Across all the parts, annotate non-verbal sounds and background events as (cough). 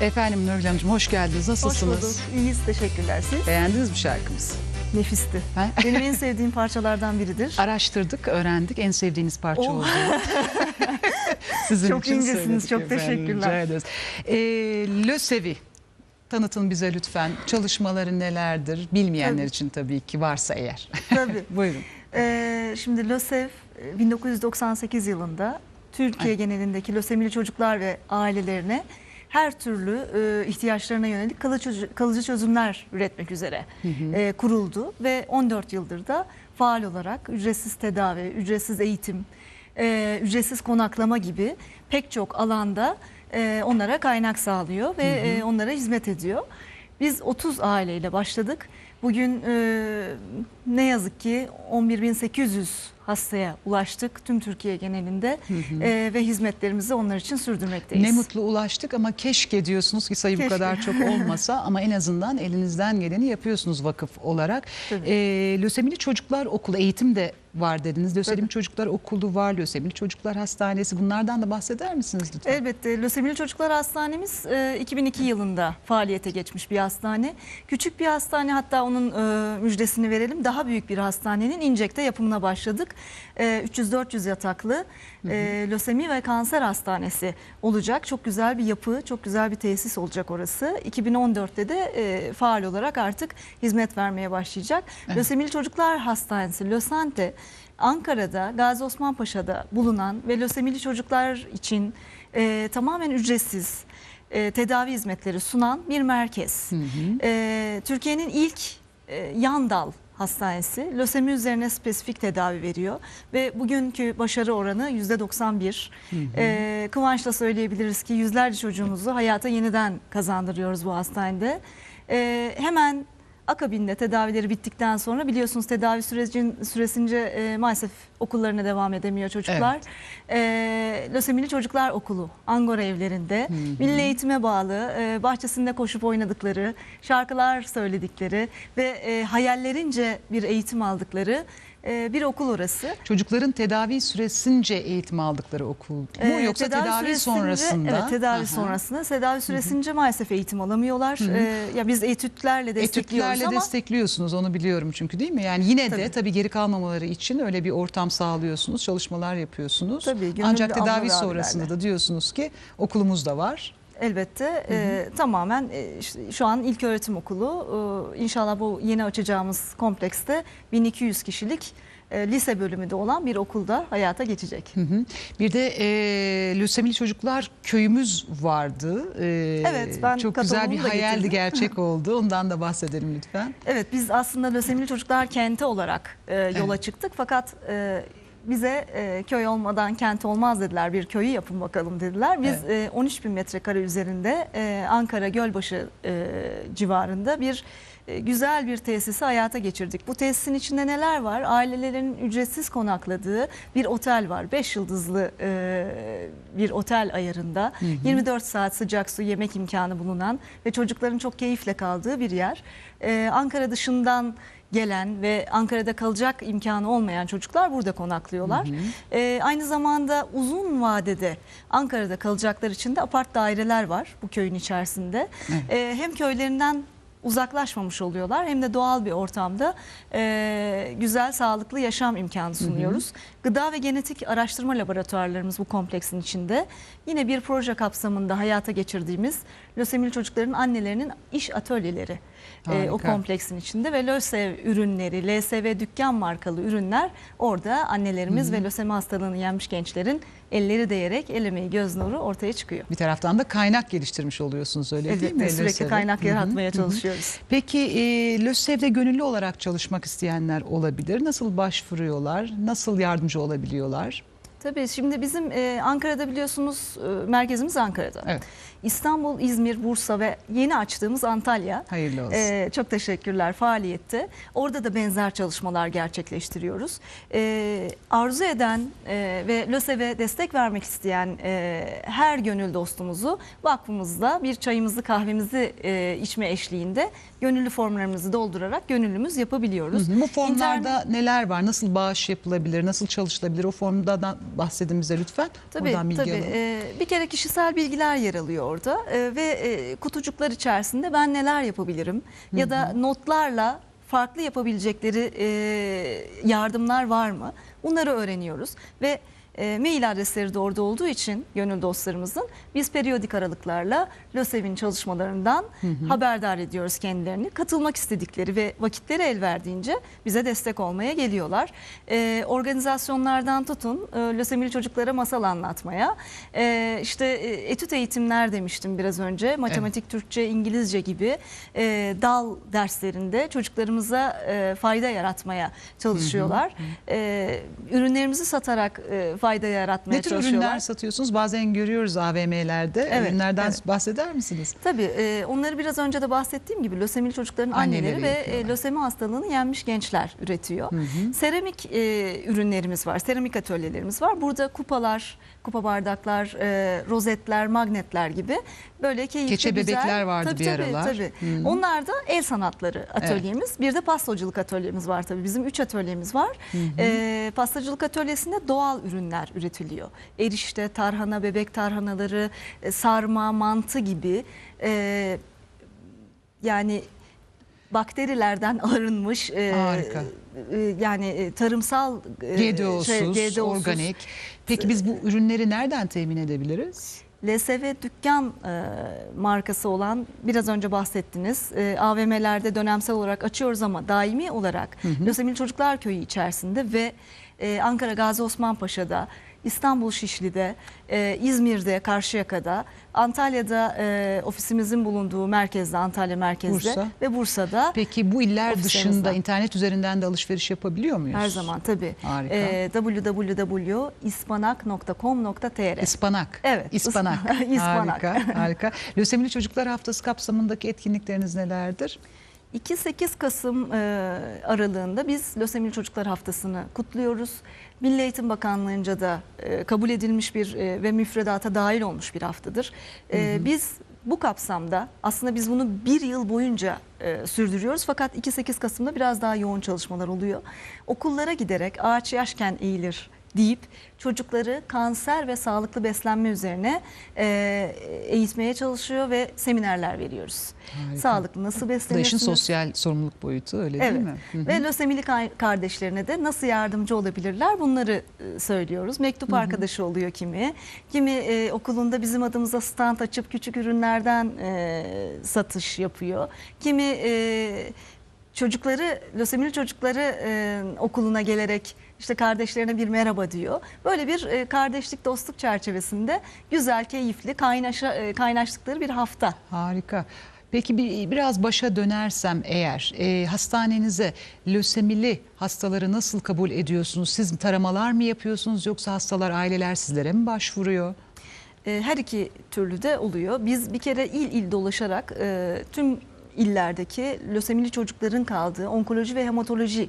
Efendim Nurgül Hanımcığım hoş geldiniz. Hoş Nasılsınız? bulduk. İyiyiz. Teşekkürler siz. Beğendiniz mi şarkımızı? Nefisti. Ha? (laughs) Benim en sevdiğim parçalardan biridir. Araştırdık, öğrendik. En sevdiğiniz parça Oh. oldu. (laughs) Sizin Çok için incesiniz, çok efendim, teşekkürler. rica ederiz. Ee, Le Sevi. Tanıtın bize lütfen. Çalışmaları nelerdir? Bilmeyenler Tabii. için tabii ki varsa eğer. Tabii. (laughs) Buyurun. Ee, şimdi LÖSEV e, 1998 yılında Türkiye genelindeki lösemili çocuklar ve ailelerine her türlü e, ihtiyaçlarına yönelik kalıcı, kalıcı çözümler üretmek üzere e, kuruldu ve 14 yıldır da faal olarak ücretsiz tedavi, ücretsiz eğitim, e, ücretsiz konaklama gibi pek çok alanda e, onlara kaynak sağlıyor ve e, onlara hizmet ediyor. Biz 30 aileyle başladık. Bugün e, ne yazık ki 11.800 hastaya ulaştık tüm Türkiye genelinde e, ve hizmetlerimizi onlar için sürdürmekteyiz. Ne mutlu ulaştık ama keşke diyorsunuz ki sayı bu Keşke. kadar çok (laughs) olmasa ama en azından elinizden geleni yapıyorsunuz vakıf olarak. Ee, Lösemili Çocuklar Okulu eğitim de var dediniz. Lösemili Tabii. Çocuklar Okulu var, Lösemili Çocuklar Hastanesi bunlardan da bahseder misiniz lütfen? Elbette Lösemili Çocuklar Hastanemiz e, 2002 yılında faaliyete geçmiş bir hastane. Küçük bir hastane hatta onun e, müjdesini verelim. Daha büyük bir hastanenin İncek'te yapımına başladık. E, 300-400 yataklı e, lösemi ve kanser hastanesi olacak. Çok güzel bir yapı, çok güzel bir tesis olacak orası. 2014'te de e, faal olarak artık hizmet vermeye başlayacak. Evet. Lösemili Çocuklar Hastanesi, Lösante Ankara'da, Gazi Osman Paşa'da bulunan ve lösemili çocuklar için e, tamamen ücretsiz e, tedavi hizmetleri sunan bir merkez. E, Türkiye'nin ilk e, yan dal hastanesi lösemi üzerine spesifik tedavi veriyor ve bugünkü başarı oranı %91. E, kıvançla söyleyebiliriz ki yüzlerce çocuğumuzu hayata yeniden kazandırıyoruz bu hastanede. E, hemen Akabinde tedavileri bittikten sonra biliyorsunuz tedavi sürecin süresince e, maalesef okullarına devam edemiyor çocuklar. E, Lösemili Çocuklar Okulu Angora evlerinde. Milli eğitime bağlı e, bahçesinde koşup oynadıkları, şarkılar söyledikleri ve e, hayallerince bir eğitim aldıkları e, bir okul orası. Çocukların tedavi süresince eğitim aldıkları okul mu Ee, yoksa tedavi, süresince- sonrasında? Evet tedavi Aha. sonrasında. Tedavi süresince maalesef eğitim alamıyorlar. Ee, ya biz etütlerle destekliyoruz Etütlerle ama destekliyorsunuz onu biliyorum çünkü değil mi? Yani yine de Tabii. tabii geri kalmamaları için öyle bir ortam sağlıyorsunuz, çalışmalar yapıyorsunuz. Tabii, Ancak tedavi sonrasında da diyorsunuz ki okulumuz da var. Elbette e, tamamen e, şu an ilk öğretim okulu. E, inşallah bu yeni açacağımız komplekste 1200 kişilik e, lise bölümü de olan bir okulda hayata geçecek. Hı hı. Bir de e, lösemili çocuklar köyümüz vardı. E, Evet, ben çok güzel bir hayaldi getirdim. gerçek (laughs) oldu. Ondan da bahsedelim lütfen. Evet biz aslında lösemili çocuklar kenti olarak e, yola Evet. çıktık fakat e, bize e, köy olmadan kent olmaz dediler bir köyü yapın bakalım dediler. Biz e, 13 bin metrekare üzerinde e, Ankara Gölbaşı e, civarında bir e, güzel bir tesisi hayata geçirdik. Bu tesisin içinde neler var? Ailelerin ücretsiz konakladığı bir otel var. 5 yıldızlı e, bir otel ayarında. 24 saat sıcak su yemek imkanı bulunan ve çocukların çok keyifle kaldığı bir yer. E, Ankara dışından gelen ve Ankara'da kalacak imkanı olmayan çocuklar burada konaklıyorlar. E, aynı zamanda uzun vadede Ankara'da kalacaklar için de apart daireler var bu köyün içerisinde. E, hem köylerinden uzaklaşmamış oluyorlar hem de doğal bir ortamda e, güzel sağlıklı yaşam imkanı sunuyoruz. Gıda ve genetik araştırma laboratuvarlarımız bu kompleksin içinde. Yine bir proje kapsamında hayata geçirdiğimiz lösemili çocukların annelerinin iş atölyeleri e, o kompleksin içinde ve LÖSEV ürünleri, LSV dükkan markalı ürünler orada annelerimiz ve lösemi hastalığını yenmiş gençlerin elleri değerek el emeği göz nuru ortaya çıkıyor. Bir taraftan da kaynak geliştirmiş oluyorsunuz öyle değil mi? Sürekli LÖSEV'e? kaynak Hı hı, yaratmaya hı hı. çalışıyoruz. Peki e, LÖSEV'de gönüllü olarak çalışmak isteyenler olabilir. Nasıl başvuruyorlar? Nasıl yardımcı olabiliyorlar? Tabii şimdi bizim e, Ankara'da biliyorsunuz e, merkezimiz Ankara'da. Evet. İstanbul, İzmir, Bursa ve yeni açtığımız Antalya. Hayırlı olsun. E, çok teşekkürler faaliyette. Orada da benzer çalışmalar gerçekleştiriyoruz. E, arzu eden e, ve LÖSEV'e destek vermek isteyen e, her gönül dostumuzu vakfımızda bir çayımızı kahvemizi e, içme eşliğinde gönüllü formlarımızı doldurarak gönüllümüz yapabiliyoruz. Hı hı. Bu formlarda İnternet- neler var? Nasıl bağış yapılabilir? Nasıl çalışılabilir? O formda da bahsedin bize lütfen. Tabii Buradan bilgi tabii. alalım. Ee, bir kere kişisel bilgiler yer alıyor orada. Ee, ve e, kutucuklar içerisinde ben neler yapabilirim? Ya da notlarla farklı yapabilecekleri e, yardımlar var mı? Bunları öğreniyoruz. Ve e, mail adresleri de orada olduğu için gönül dostlarımızın biz periyodik aralıklarla LÖSEV'in çalışmalarından haberdar ediyoruz kendilerini. Katılmak istedikleri ve vakitleri el verdiğince bize destek olmaya geliyorlar. E, organizasyonlardan tutun e, lösemili çocuklara masal anlatmaya e, işte e, etüt eğitimler demiştim biraz önce matematik, Türkçe, İngilizce gibi e, dal derslerinde çocuklarımıza e, fayda yaratmaya çalışıyorlar. E, ürünlerimizi satarak e, fayda yaratmaya Ne tür çalışıyorlar. ürünler satıyorsunuz? Bazen görüyoruz AVM'lerde. Evet, Ürünlerden evet. bahseder misiniz? Tabii e, onları biraz önce de bahsettiğim gibi lösemili çocukların Anneleri anneleri ve e, lösemi hastalığını yenmiş gençler üretiyor. Seramik e, ürünlerimiz var, seramik atölyelerimiz var. Burada kupalar, kupa bardaklar, e, rozetler, magnetler gibi böyle keyifli Keçe güzel. bebekler vardı tabii, bir tabii, aralar. Tabii. Onlar da el sanatları atölyemiz. Bir de pastacılık atölyemiz var tabii. Bizim üç atölyemiz var. E, pastacılık atölyesinde doğal ürünler üretiliyor. Erişte, tarhana, bebek tarhanaları, e, sarma, mantı gibi e, yani bakterilerden (laughs) arınmış e, Harika. e, yani e, tarımsal e, GDO'suz, şey, GDO'suz. organik. Peki biz bu ürünleri nereden temin edebiliriz? LSV dükkan e, markası olan biraz önce bahsettiniz. E, AVM'lerde dönemsel olarak açıyoruz ama daimi olarak Lösemili Çocuklar Köyü içerisinde ve e, Ankara Gazi Osman Paşa'da, İstanbul Şişli'de, e, İzmir'de, Karşıyaka'da, Antalya'da e, ofisimizin bulunduğu merkezde, Antalya merkezde Bursa. ve Bursa'da Peki bu iller dışında internet üzerinden de alışveriş yapabiliyor muyuz? her zaman tabii. Harika. E, www.ispanak.com.tr Ispanak. Evet, İspanak. (laughs) İspanak. Harika, harika. Lösemili Çocuklar Haftası kapsamındaki etkinlikleriniz nelerdir? 2-8 Kasım e, aralığında biz Lösemili Çocuklar Haftası'nı kutluyoruz. Milli Eğitim Bakanlığı'nca da e, kabul edilmiş bir e, ve müfredata dahil olmuş bir haftadır. E, Biz bu kapsamda aslında biz bunu bir yıl boyunca e, sürdürüyoruz. Fakat 2-8 Kasım'da biraz daha yoğun çalışmalar oluyor. Okullara giderek ağaç yaşken eğilir deyip çocukları kanser ve sağlıklı beslenme üzerine e, eğitmeye çalışıyor ve seminerler veriyoruz. Harika. Sağlıklı nasıl Bu işin beslenirsiniz? sosyal sorumluluk boyutu öyle Evet. değil mi? Hı hı. Ve lösemili kardeşlerine de nasıl yardımcı olabilirler bunları e, söylüyoruz. Mektup arkadaşı oluyor kimi. Kimi e, okulunda bizim adımıza stand açıp küçük ürünlerden e, satış yapıyor. Kimi e, çocukları, lösemili çocukları e, okuluna gelerek işte kardeşlerine bir merhaba diyor. Böyle bir e, kardeşlik, dostluk çerçevesinde güzel, keyifli, kaynaşa, e, kaynaştıkları bir hafta. Harika. Peki bir, biraz başa dönersem eğer e, hastanenize lösemili hastaları nasıl kabul ediyorsunuz? Siz taramalar mı yapıyorsunuz yoksa hastalar aileler sizlere mi başvuruyor? E, her iki türlü de oluyor. Biz bir kere il il dolaşarak tüm illerdeki lösemili çocukların kaldığı onkoloji ve hematoloji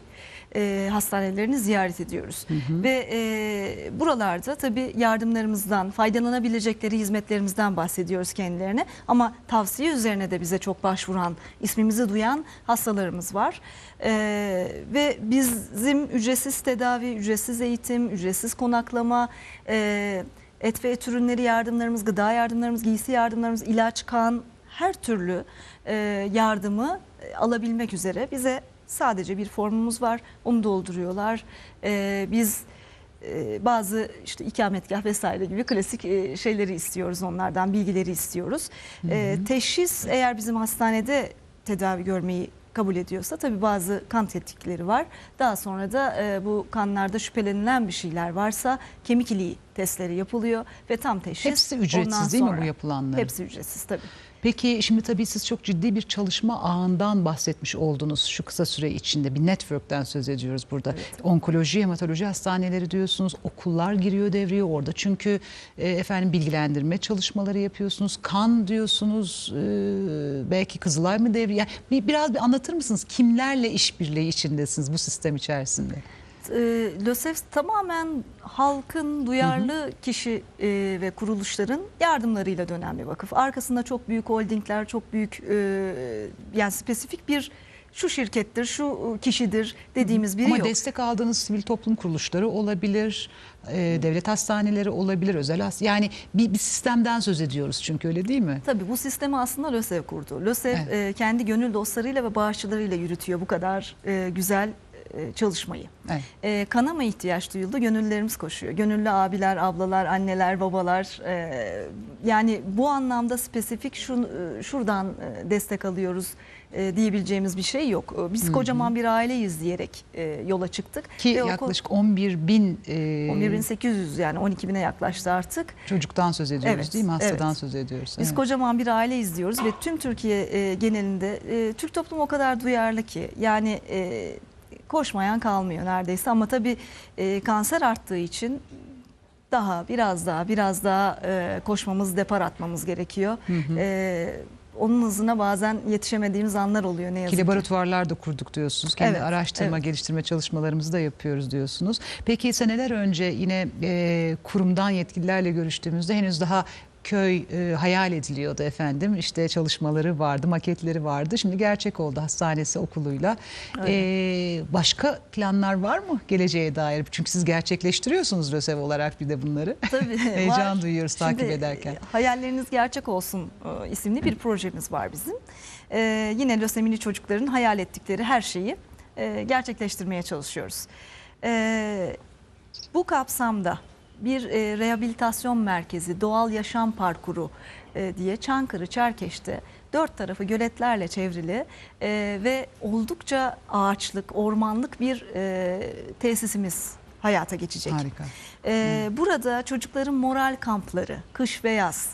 e, hastanelerini ziyaret ediyoruz. Ve e, buralarda tabii yardımlarımızdan, faydalanabilecekleri hizmetlerimizden bahsediyoruz kendilerine. Ama tavsiye üzerine de bize çok başvuran, ismimizi duyan hastalarımız var. E, ve bizim ücretsiz tedavi, ücretsiz eğitim, ücretsiz konaklama, e, et ve et ürünleri yardımlarımız, gıda yardımlarımız, giysi yardımlarımız, ilaç, kan her türlü e, yardımı e, alabilmek üzere bize sadece bir formumuz var. Onu dolduruyorlar. E, biz e, bazı işte ikametgah vesaire gibi klasik e, şeyleri istiyoruz onlardan, bilgileri istiyoruz. E, teşhis eğer bizim hastanede tedavi görmeyi kabul ediyorsa tabii bazı kan tetkikleri var. Daha sonra da e, bu kanlarda şüphelenilen bir şeyler varsa kemik iliği testleri yapılıyor ve tam teşhis. Hepsi ücretsiz ondan değil mi bu yapılanların? Hepsi ücretsiz tabii. Peki şimdi tabii siz çok ciddi bir çalışma ağından bahsetmiş oldunuz şu kısa süre içinde. Bir network'ten söz ediyoruz burada. Onkoloji, hematoloji hastaneleri diyorsunuz. Okullar giriyor devreye orada. Çünkü e, efendim bilgilendirme çalışmaları yapıyorsunuz. Kan diyorsunuz. e, belki Kızılay mı devreye? Yani bir, biraz bir anlatır mısınız? Kimlerle işbirliği içindesiniz bu sistem içerisinde? E, LÖSEV tamamen halkın duyarlı kişi e, ve kuruluşların yardımlarıyla dönen bir vakıf. Arkasında çok büyük holdingler, çok büyük e, yani spesifik bir şu şirkettir, şu kişidir dediğimiz biri Ama yok. destek aldığınız sivil toplum kuruluşları olabilir, e, devlet hastaneleri olabilir, özel has yani bir, bir sistemden söz ediyoruz çünkü öyle değil mi? Tabii bu sistemi aslında LÖSEV kurdu. LÖSEV Evet. e, kendi gönül dostlarıyla ve bağışçılarıyla yürütüyor bu kadar e, güzel e, çalışmayı. Evet. E, kanama ihtiyaç duyuldu. Gönüllülerimiz koşuyor. Gönüllü abiler, ablalar, anneler, babalar. e, yani bu anlamda spesifik şu, e, şuradan e, destek alıyoruz e, diyebileceğimiz bir şey yok. E, Biz kocaman bir aileyiz diyerek e, yola çıktık. Ki Ve yaklaşık 11 bin e, 11.800 yani 12 bine yaklaştı artık. çocuktan söz ediyoruz Evet, değil mi? Hastadan evet. söz ediyoruz. Biz Evet. kocaman bir aile izliyoruz ve tüm Türkiye e, genelinde e, Türk toplumu o kadar duyarlı ki yani e, koşmayan kalmıyor neredeyse ama tabii e, kanser arttığı için daha biraz daha biraz daha e, koşmamız depar atmamız gerekiyor. E, onun hızına bazen yetişemediğimiz anlar oluyor ne Ki yazık ki. laboratuvarlar da kurduk diyorsunuz. Kendi Evet, araştırma, evet. geliştirme çalışmalarımızı da yapıyoruz diyorsunuz. Peki seneler önce yine e, kurumdan yetkililerle görüştüğümüzde henüz daha köy e, hayal ediliyordu efendim. İşte çalışmaları vardı, maketleri vardı. Şimdi gerçek oldu hastanesi okuluyla. E, başka planlar var mı geleceğe dair? Çünkü siz gerçekleştiriyorsunuz LÖSEV olarak bir de bunları. Tabii, (laughs) Heyecan var. duyuyoruz takip Şimdi, ederken. e, Hayalleriniz gerçek olsun e, isimli bir projemiz var bizim. E, yine lösemili çocukların hayal ettikleri her şeyi e, gerçekleştirmeye çalışıyoruz. E, bu kapsamda bir e, rehabilitasyon merkezi, doğal yaşam parkuru e, diye Çankırı, Çerkeş'te dört tarafı göletlerle çevrili e, ve oldukça ağaçlık, ormanlık bir e, tesisimiz hayata geçecek. Harika. Ee, Burada çocukların moral kampları, kış ve yaz,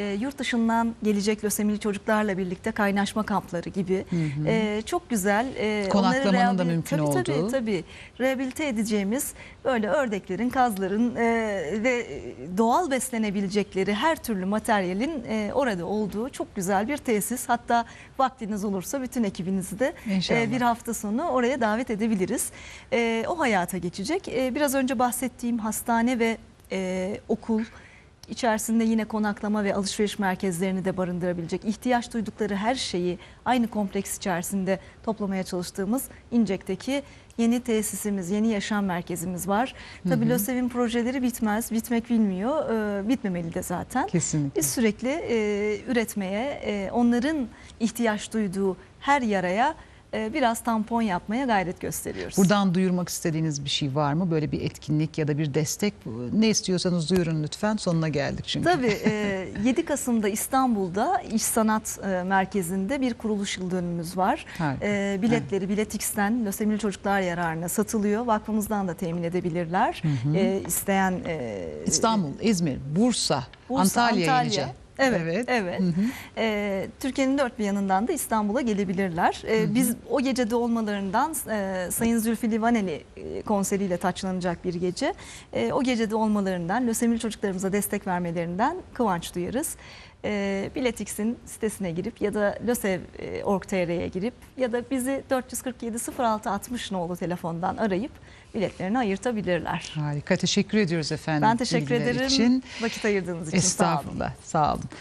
e, yurt dışından gelecek lösemili çocuklarla birlikte kaynaşma kampları gibi e, çok güzel. e, Konaklamanın da mümkün tabii, olduğu. Tabii tabii. Rehabilite edeceğimiz böyle ördeklerin, kazların e, ve doğal beslenebilecekleri her türlü materyalin e, orada olduğu çok güzel bir tesis. Hatta vaktiniz olursa bütün ekibinizi de e, bir hafta sonu oraya davet edebiliriz. E, o hayata geçecek. E, biraz önce bahsettiğim hastane ve e, okul içerisinde yine konaklama ve alışveriş merkezlerini de barındırabilecek ihtiyaç duydukları her şeyi aynı kompleks içerisinde toplamaya çalıştığımız İncek'teki yeni tesisimiz, yeni yaşam merkezimiz var. Tabii LÖSEV'in projeleri bitmez, bitmek bilmiyor, e, bitmemeli de zaten. Kesinlikle. Biz sürekli e, üretmeye, e, onların ihtiyaç duyduğu her yaraya e, biraz tampon yapmaya gayret gösteriyoruz. Buradan duyurmak istediğiniz bir şey var mı? Böyle bir etkinlik ya da bir destek ne istiyorsanız duyurun lütfen. Sonuna geldik çünkü. Tabii e, (laughs) 7 Kasım'da İstanbul'da İş Sanat e, Merkezi'nde bir kuruluş yıl dönümümüz var. Harika. E, biletleri Biletix'ten lösemili çocuklar yararına satılıyor. Vakfımızdan da temin edebilirler. E, isteyen e, İstanbul, İzmir, Bursa, Bursa, Antalya, Antalya. Evet, Evet. evet. Ee, Türkiye'nin dört bir yanından da İstanbul'a gelebilirler. Ee, Biz o gecede olmalarından e, Sayın Zülfü Livaneli e, konseriyle taçlanacak bir gece. E, o gecede olmalarından, lösemili çocuklarımıza destek vermelerinden kıvanç duyarız. E, Biletix'in sitesine girip ya da lösev.org.tr'ye girip ya da bizi 447 06 60 nolu telefondan arayıp biletlerini ayırtabilirler. Harika. Teşekkür ediyoruz efendim. Ben teşekkür ederim. için. Vakit ayırdığınız için sağ olun. Estağfurullah. Sağ olun.